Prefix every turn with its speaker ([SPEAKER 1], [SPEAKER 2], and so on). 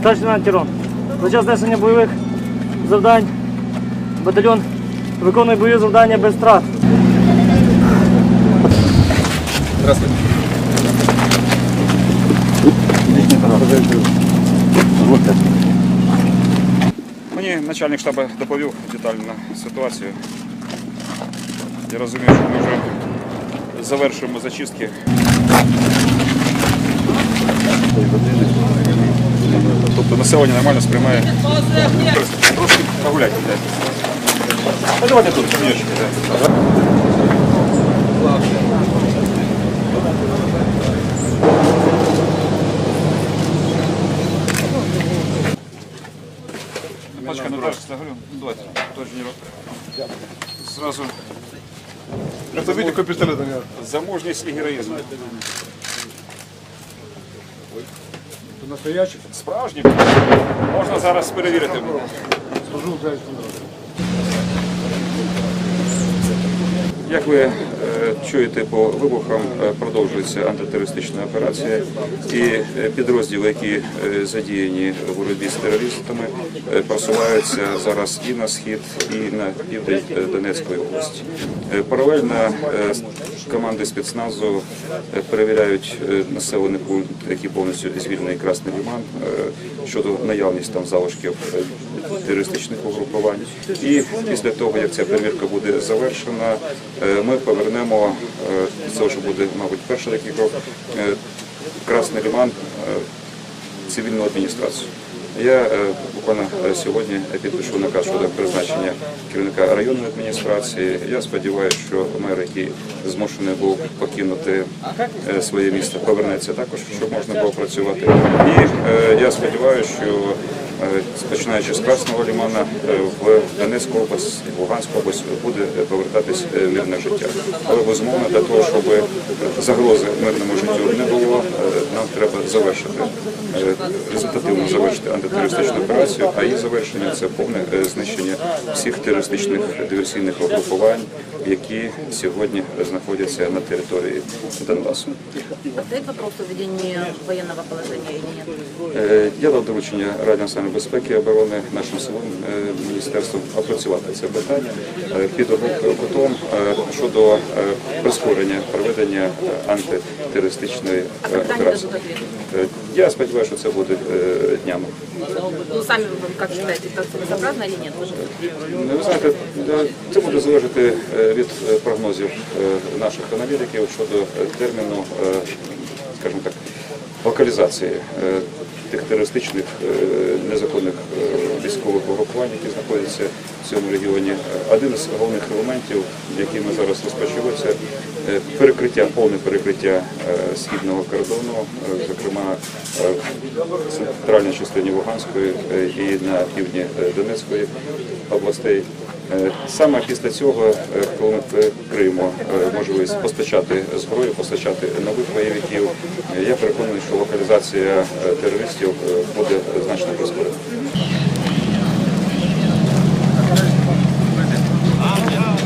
[SPEAKER 1] Старший лейтенант Тірон. За час несення бойових завдань батальйон виконує бойові завдання без втрат.
[SPEAKER 2] Мені начальник штабу доповів детально ситуацію. Я розумію, що ми вже завершуємо зачистки. Тобто населення нормально сприймає. Трошки погуляйте. Ну, давайте тут, камінчики. Пачка на дорожке загорю. Ну, давайте, тоже не. Сразу
[SPEAKER 3] Это видите, какой пистолет у него?
[SPEAKER 2] замужність і героїзм.
[SPEAKER 3] Это настоящий?
[SPEAKER 2] Справжній. Можна зараз перевірити. Як ви чуєте по вибухам, е, продовжується антитерористична операція, і е, підрозділи, які е, задіяні в боротьбі з терористами, просуваються зараз і на схід, і на південь Донецької області. Паралельно команди спецназу перевіряють населений пункт, який повністю звільнений Красний Лиман, е, щодо наявність там залишків терористичних угрупувань. І після того, як ця перевірка буде завершена, ми повернемо це вже буде, мабуть, перший такий крок. е, Красний Лиман е, цивільну адміністрацію. Я е, буквально сьогодні підпишу наказ щодо призначення керівника районної адміністрації. Я сподіваюся, що мер, який змушений був покинути своє місто, повернеться також, щоб можна було працювати. І я сподіваюся, що починаючи з Красного Лимана е, в Донецьку область, в Луганську область буде повертатись е, мирне життя. Але безумовно для того, щоб загрози мирному життю не було, е, нам треба завершити е, результативно завершити антитерористичну операцію, а її завершення це повне е, знищення всіх терористичних диверсійних угрупувань, які сьогодні знаходяться на території Донбасу.
[SPEAKER 4] Стоит вопрос о положения или нет?
[SPEAKER 2] Е, Я дав доручення Раді національної безпеки і оборони нашим силовим е, міністерством опрацювати це питання е, під кутом е, щодо е, прискорення проведення е, антитерористичної
[SPEAKER 4] А
[SPEAKER 2] е,
[SPEAKER 4] когда они
[SPEAKER 2] операції.
[SPEAKER 4] дадут ответ?
[SPEAKER 2] Е, Я сподіваюся, що це буде е, днями.
[SPEAKER 4] Ну, сами вы как считаете, это целесообразно или нет? Вы же
[SPEAKER 2] Ну, Ви знаєте, е, це буде залежати е, від е, прогнозів е, наших аналітиків щодо е, терміну, е, скажімо так, локалізації е, тих терористичних е, незаконних е, військових угрупувань, які знаходяться в цьому регіоні. Один з головних елементів, який ми зараз розпочали, це перекриття, повне перекриття е, східного кордону, зокрема в центральній частині Луганської і на півдні Донецької областей. Е, Саме після цього, е, коли ми прикриємо е, можливість постачати зброю, постачати нових бойовиків, я переконаний, що локалізація терористів буде.